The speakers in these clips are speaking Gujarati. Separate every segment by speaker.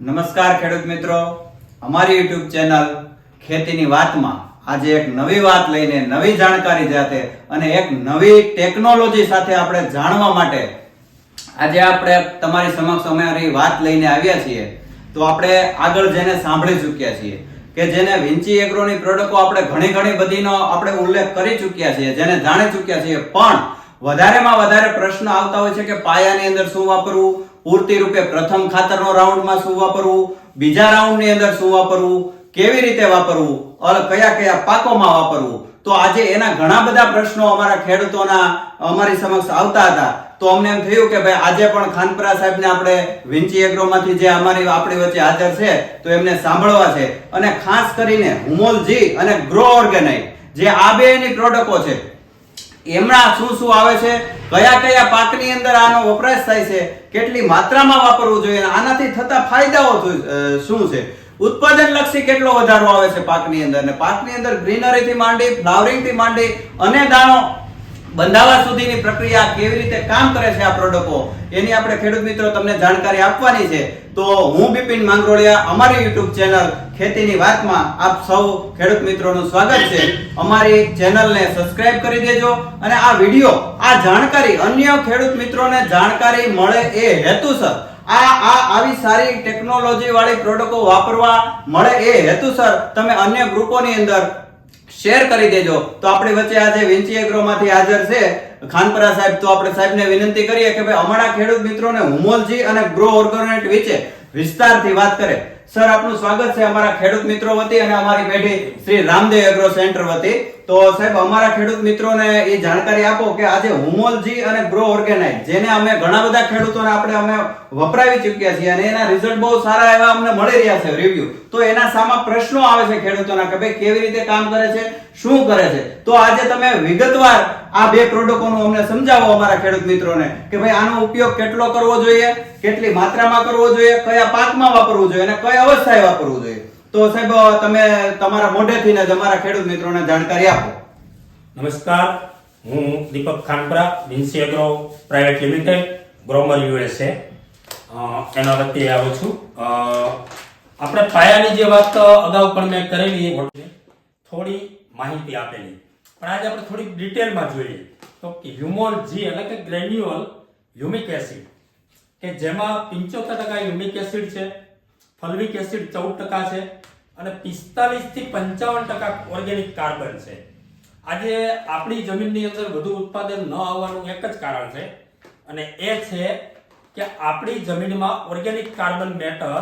Speaker 1: નમસ્કાર ખેડૂત મિત્રો. અમારી યુટ્યુબ ચેનલ ખેતીની વાતમાં આજે એક નવી વાત લઈને નવી જાણકારી સાથે અને એક નવી ટેકનોલોજી સાથે આપણે જાણવા માટે આજે આપણે તમારી સમક્ષ અમારી વાત લઈને આવ્યા છીએ. તો આપણે આગળ જેને સાંભળી ચૂક્યા છીએ કે જેને વિંચી એગ્રોની પ્રોડક્ટો આપણે ઘણી ઘણી બધીનો આપણે ઉલ્લેખ કરી ચૂક્યા છીએ, જેને જાણી ચૂક્યા છીએ. પણ વધારેમાં વધારે પ્રશ્ન આવતા હોય છે કે પાયાની અંદર શું વાપરવું? પૂરતી રૂપે પ્રથમ ખાતરનો રાઉન્ડમાં શું વાપરવું? બીજા રાઉન્ડની અંદર શું વાપરવું? કેવી રીતે વાપરવું? કયા કયા પાકોમાં વાપરવું? તો આજે એના ઘણા બધા પ્રશ્નો અમારા ખેડૂતોના અમારી સમક્ષ આવતા હતા. તો અમને એમ થયું કે ભાઈ, આજે પણ ખાનપરા સાહેબને આપણે વિંચી એગ્રોમાંથી જે અમારી આપણી વચ્ચે હાજર છે, તો એમને સાંભળવા છે. અને ખાસ કરીને હુમોલજી અને ગ્રો ઓર્ગેનાઇટ જે આ બે એની પ્રોડક્ટો છે એમના શું શું આવે છે? કયા કયા પાકની અંદર આનો વપરાશ થાય છે? કેટલી માત્રામાં વાપરવું જોઈએ? આનાથી થતા ફાયદાઓ શું છે? ઉત્પાદન લક્ષી કેટલો વધારો આવે છે પાકની અંદર? ને પાકની અંદર ગ્રીનરી થી માંડી ફ્લાવરિંગથી માંડી અને દાણો બંધાવા સુધીની પ્રક્રિયા કેવી રીતે કામ કરે છે આ પ્રોડક્ટો, એની આપણે ખેડૂત મિત્રો તમને જાણકારી આપવાની છે. તો હું બિપિન માંગરોળિયા, અમારી યુટ્યુબ ચેનલ ખેતીની વાતમાં આપ સૌ ખેડૂત મિત્રોનું સ્વાગત છે. અમારી ચેનલને સબસ્ક્રાઇબ કરી દેજો અને આ વીડિયો, આ જાણકારી અન્ય ખેડૂત મિત્રોને જાણકારી મળે એ હેતુસર. આ આ, આવી સારી ટેકનોલોજી વાળી પ્રોડક્ટો વાપરવા મળે એ હેતુસર તમે અન્ય ગ્રુપોની અંદર શેર કરી દેજો. તો આપણી વચ્ચે આજે વિંચી એગ્રોમાંથી હાજર છે ખાનપરા સાહેબ. તો આપણે સાહેબને વિનંતી કરીએ કે ભાઈ, અમારા ખેડૂત મિત્રોને હુમોલજી અને ગ્રો ઓર્ગોનેટ વિશે વિસ્તારથી વાત કરે. સર, આપનું સ્વાગત છે અમારા ખેડૂત મિત્રો વતી અને અમારી પેઢી શ્રી રામદેવ એગ્રો સેન્ટર વતી. તો સાહેબ, અમારા ખેડૂત મિત્રોને એ જાણકારી આપો કે આજે હુમોલજી અને ગ્રો ઓર્ગેનાઇઝ, જેને અમે ઘણા બધા ખેડૂતોને આપણે અમે વપરાવી ચૂક્યા છીએ અને એના રિઝલ્ટ બહુ સારા એવા અમને મળી રહ્યા છે રિવ્યુ તો એના સામા પ્રશ્નો આવે છે ખેડૂતોના કે ભાઈ કેવી રીતે કામ કરે છે, શું કરે છે? તો આજે તમે વિગતવાર આ બે પ્રોડક્ટોનું અમને સમજાવો અમારા ખેડૂત મિત્રોને કે ભાઈ આનો ઉપયોગ કેટલો કરવો જોઈએ, કેટલી માત્રામાં કરવો જોઈએ, કયા પાકમાં વાપરવું જોઈએ અને કઈ અવસ્થાએ વાપરવું જોઈએ. તો સાહેબ, તમે તમારા મોઢેથી ને તમારા ખેડૂત મિત્રોને જાણકારી આપો.
Speaker 2: નમસ્કાર, હું Deepak Khanpara Vinsi Agro Private Limited Gromor USA એના વતી આવું છું. આપણે પાયાની જે વાત અગાઉ પણ મેં કરેલી થોડી માહિતી આપેલી. પણ આજે આપણે થોડીક ડિટેલમાં જોઈએ. તો હ્યુમોલ જી એટલે કે ગ્રેન્યુઅલ હ્યુમિક એસિડ કે જેમાં પંચોતેર ટકા હ્યુમિક એસિડ છે, ફલ્વિક એસિડ ચૌદ ટકા છે અને પિસ્તાલીસથી પંચાવન ટકા ઓર્ગેનિક કાર્બન છે. આજે આપણી જમીનની અંદર વધુ ઉત્પાદન ન આવવાનું એક જ કારણ છે. અને એ છે કે આપણી જમીનમાં ઓર્ગેનિક કાર્બન મેટર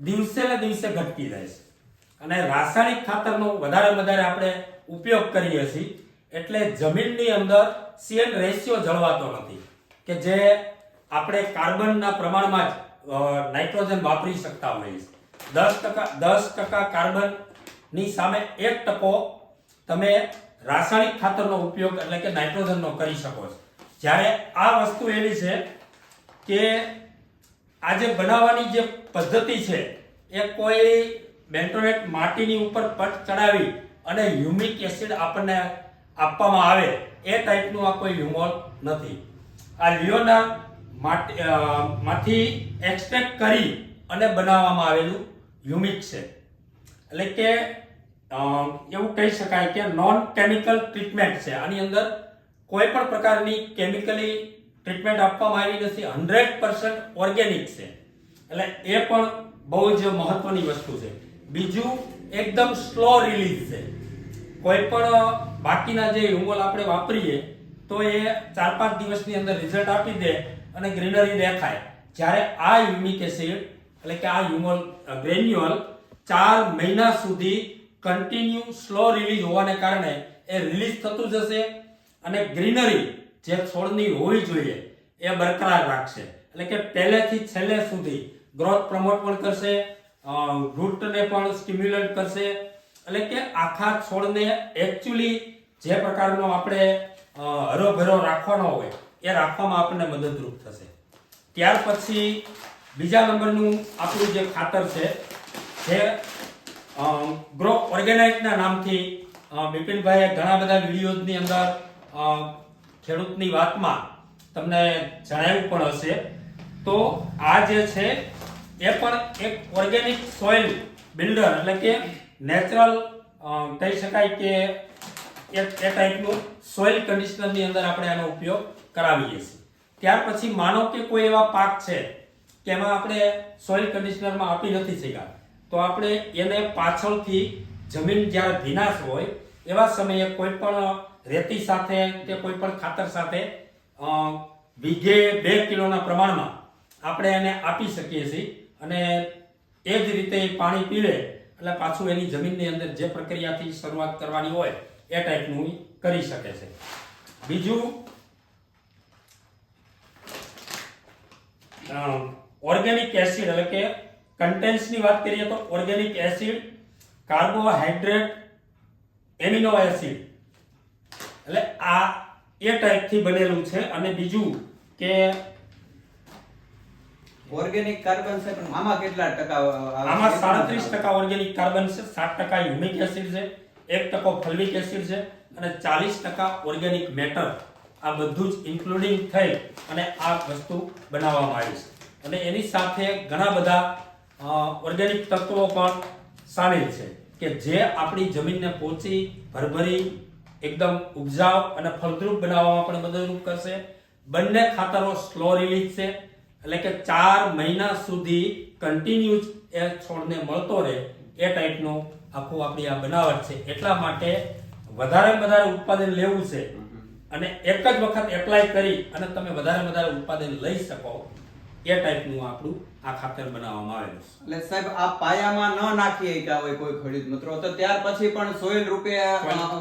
Speaker 2: દિવસે ને દિવસે ઘટતી જાય છે. અને રાસાયણિક ખાતરનો વધારે વધારે આપણે ઉપયોગ કરીએ છીએ. એટલે જમીનની અંદર સીએન રેશિયો જળવાતો નથી. કે જે આપણે કાર્બનના પ્રમાણમાં જ નાઇટ્રોજન વાપરી શકતા હોઈએ છીએ. દસ ટકા દસ ટકા કાર્બનની સામે એક ટકો તમે રાસાયણિક ખાતરનો ઉપયોગ એટલે કે નાઇટ્રોજનનો કરી શકો છો. જ્યારે આ વસ્તુ એવી છે કે આજે બનાવવાની જે પદ્ધતિ છે એ કોઈ બેન્ટોનેટ માટીની ઉપર પટ ચડાવી અને હ્યુમિક એસિડ આપણને આપવામાં આવે એ ટાઈપનું આ કોઈ હ્યુમોલ નથી. આ લિયોના માંથી એક્સટ્રેક્ટ કરી અને બનાવવામાં આવેલું હ્યુમિક છે. એટલે કે એવું કહી શકાય કે નોન કેમિકલ ટ્રીટમેન્ટ છે. આની અંદર કોઈ પણ પ્રકારની કેમિકલી ટ્રીટમેન્ટ આપવામાં આવી નથી. હંડ્રેડ પર્સન્ટ ઓર્ગેનિક છે. એટલે એ પણ બહુ જ મહત્વની વસ્તુ છે. બીજું એકદમ સ્લો રિલીઝ છે. કોઈ પણ બાકીના જે હ્યુમોલ આપણે વાપરીએ, તો એ ચાર પાંચ દિવસની અંદર રિઝલ્ટ આપી દે અને ગ્રીનરી દેખાય. જ્યારે આ યુમિક એસિડ એટલે કે આ હ્યુમન ગ્રેન્યુઅલ ચાર મહિના સુધી કન્ટિન્યુ સ્લો રિલીઝ હોવાને કારણે એ રિલીઝ થતું જશે અને ગ્રીનરી જે છોડની હોવી જોઈએ એ બરકરાર રાખશે. એટલે કે પહેલેથી છેલ્લે સુધી ગ્રોથ પ્રમોટ પણ કરશે રૂટને પણ સ્ટિમ્યુલેટ કરશે. એટલે કે આખા છોડને એકચ્યુઅલી જે પ્રકારનો આપણે હરોભરો રાખવાનો હોય એ રાખવામાં આપણને મદદરૂપ થશે. ત્યાર પછી બીજા નંબરનું આપણું જે ખાતર છે, જે ગ્રો ઓર્ગેનાઇઝના નામથી બિપિનભાઈએ ઘણા બધા વિડીયોઝની અંદર ખેડૂતની વાતમાં તમને જણાવ્યું પણ હશે. તો આ જે છે, એ પણ એક ઓર્ગેનિક સોઇલ બિલ્ડર, એટલે કે નેચરલ કહી શકાય કે એ ટાઈપનું સોઇલ કન્ડિશનરની અંદર આપણે આનો ઉપયોગ કરાવીએ છીએ. ત્યાર પછી માનો કે કોઈ એવા પાક છે કે એમાં આપણે સોઇલ કન્ડિશનરમાં આપી નથી શક્યા. તો આપણે એને પાછળથી જમીન જ્યારે ભીનાશ હોય, એવા સમયે કોઈ પણ રેતી સાથે કે કોઈ પણ ખાતર સાથે વીઘે બે કિલોના પ્રમાણમાં આપણે એને આપી શકીએ છીએ અને એ જ રીતે પાણી પીવે એટલે પાછું એની જમીનની અંદર જે પ્રક્રિયાથી શરૂઆત કરવાની હોય, એ ટાઈપનું કરી શકે છે. બીજું ઓર્ગેનિક એસિડ એટલે કે કન્ટેન્ટ્સની વાત કરીએ તો organic acid carbohydrate amino acid. એટલે આ એ ટાઈપથી બનેલું છે. અને બીજું કે
Speaker 1: ઓર્ગેનિક કાર્બન છે પણ આમાં કેટલા ટકા?
Speaker 2: આમાં સાડત્રીસ ટકા ઓર્ગેનિક કાર્બન છે સાત ટકા હ્યુમિક એસિડ છે એક ટકો ફલ્વિક એસિડ છે અને ચાલીસ ટકા ઓર્ગેનિક મેટર. આ બધું જ ઇન્ક્લુડિંગ થઈ અને આ વસ્તુ બનાવવામાં આવી છે. અને એની સાથે ઘણા બધા ઓર્ગેનિક તત્વો પણ સામેલ છે કે જે આપણી જમીનને પોચી ભરભરી એકદમ ઉપજાવ અને ફળદ્રુપ બનાવવામાં પણ મદદરૂપ કરશે. બંને ખાતરો સ્લો રિલીઝ છે એટલે કે ચાર મહિના સુધી કન્ટિન્યુઅસ એ છોડને મળતો રહે એ ટાઈપનો આખું આપણી આ બનાવટ છે. એટલા માટે વધારે વધારે ઉત્પાદન લેવું છે. અને એક જ વખત એપ્લાય કરી અને તમે વધારે વધારે ઉત્પાદન લઈ શકો. એ ટાઈપનું આપણું આ ખાતર બનાવવામાં આવેલું છે.
Speaker 1: એટલે સાહેબ આ પાયામાં ન નાખી શક્યા હોય કોઈ ખેડૂત મિત્રો તો ત્યાર પછી પણ સોઈલ રૂપે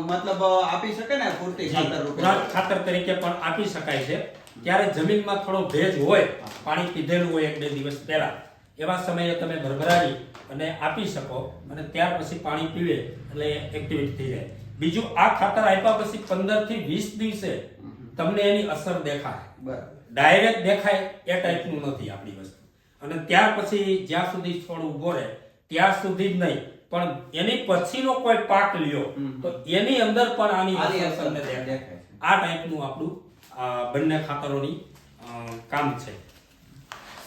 Speaker 1: મતલબ આપી શકે ને પૂરતી ખાતર રૂપે?
Speaker 2: ખાતર તરીકે પણ આપી શકાય છે. ત્યારે જમીનમાં થોડો ભેજ હોય પાણી પીધેલું હોય એક બે દિવસ પહેલા એવા સમયે તમે ભરભરાવી અને આપી શકો અને ત્યાર પછી પાણી પીવે એટલે એક્ટિવેટ થઈ જાય. બીજું આ ખાતર આપ્યા પછી પંદરથી વીસ દિવસે તમને એની અસર દેખાય.
Speaker 1: બરાબર.
Speaker 2: ડાયરેક્ટ દેખાય એ ટાઈપનું નથી આપણી વસ્તુ. અને ત્યાર પછી જ્યાં સુધી છોડ ઊભો રહે ત્યાં સુધી જ નહીં. પણ એની પછીનો કોઈ પાક લ્યો તો એની અંદર પણ આની અસર દેખાય. આ ટાઈપનું આપણું બંને ખાતરોની કામ છે.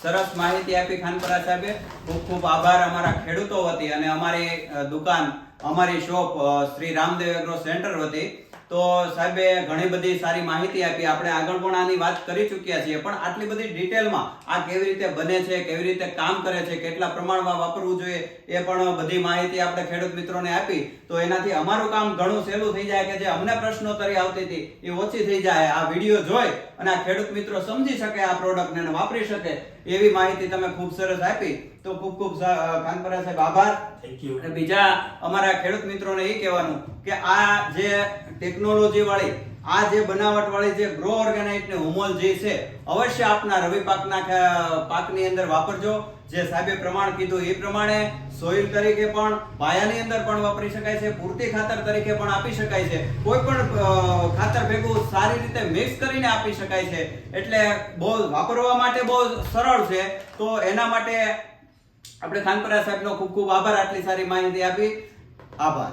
Speaker 1: સરસ માહિતી આપી ખાનપરા સાહેબે. ખૂબ ખૂબ આભાર અમારા ખેડૂતો વતી અને અમારી દુકાન અમારી shop Shri Ramdev Agro Centre વતી. તો સાહેબે ઘણી બધી સારી માહિતી આપી. આપણે આગળ પણ આની વાત કરી ચૂક્યા છીએ, પણ આટલી બધી ડિટેલમાં આ કેવી રીતે બને છે, કેવી રીતે કામ કરે છે, કેટલા પ્રમાણમાં વાપરવું જોઈએ, એ પણ બધી માહિતી આપણે ખેડૂત મિત્રોને આપી. તો એનાથી અમારું કામ ઘણું સહેલું થઈ જાય કે જે અમને પ્રશ્નોત્તરી આવતી હતી, એ ઓછી થઈ જાય. આ વીડિયો જોઈ અને આ ખેડૂત મિત્રો સમજી શકે આ પ્રોડક્ટને વાપરી શકે. એવી માહિતી તમે ખૂબ સરસ આપી. તો ખૂબ ખૂબ કાનપરા સાહેબ આભાર.
Speaker 2: થેન્ક યુ
Speaker 1: અને બીજા અમારા ખેડૂત મિત્રોને એ કહેવાનું કે આ જે ટેકનોલોજી વાળી આ જે બનાવટ વાળી જે ગ્રો ઓર્ગેનાઇટ ને હુમોલ જે છે, અવશ્ય આપના રવિ પાકના પાકની અંદર વાપરજો. જે સાહેબે પ્રમાણ કીધું એ પ્રમાણે સોઇલ તરીકે પણ, પાયાની અંદર પણ વાપરી શકાય છે, પૂરતી ખાતર તરીકે પણ આપી શકાય છે. કોઈ પણ ખાતર ભેગું સારી રીતે મિક્સ કરીને આપી શકાય છે. એટલે બહુ વાપરવા માટે બહુ સરળ છે. તો એના માટે આપણે ખાનપરા સાહેબનો ખૂબ ખૂબ આભાર આટલી સારી માહિતી આપી. આભાર.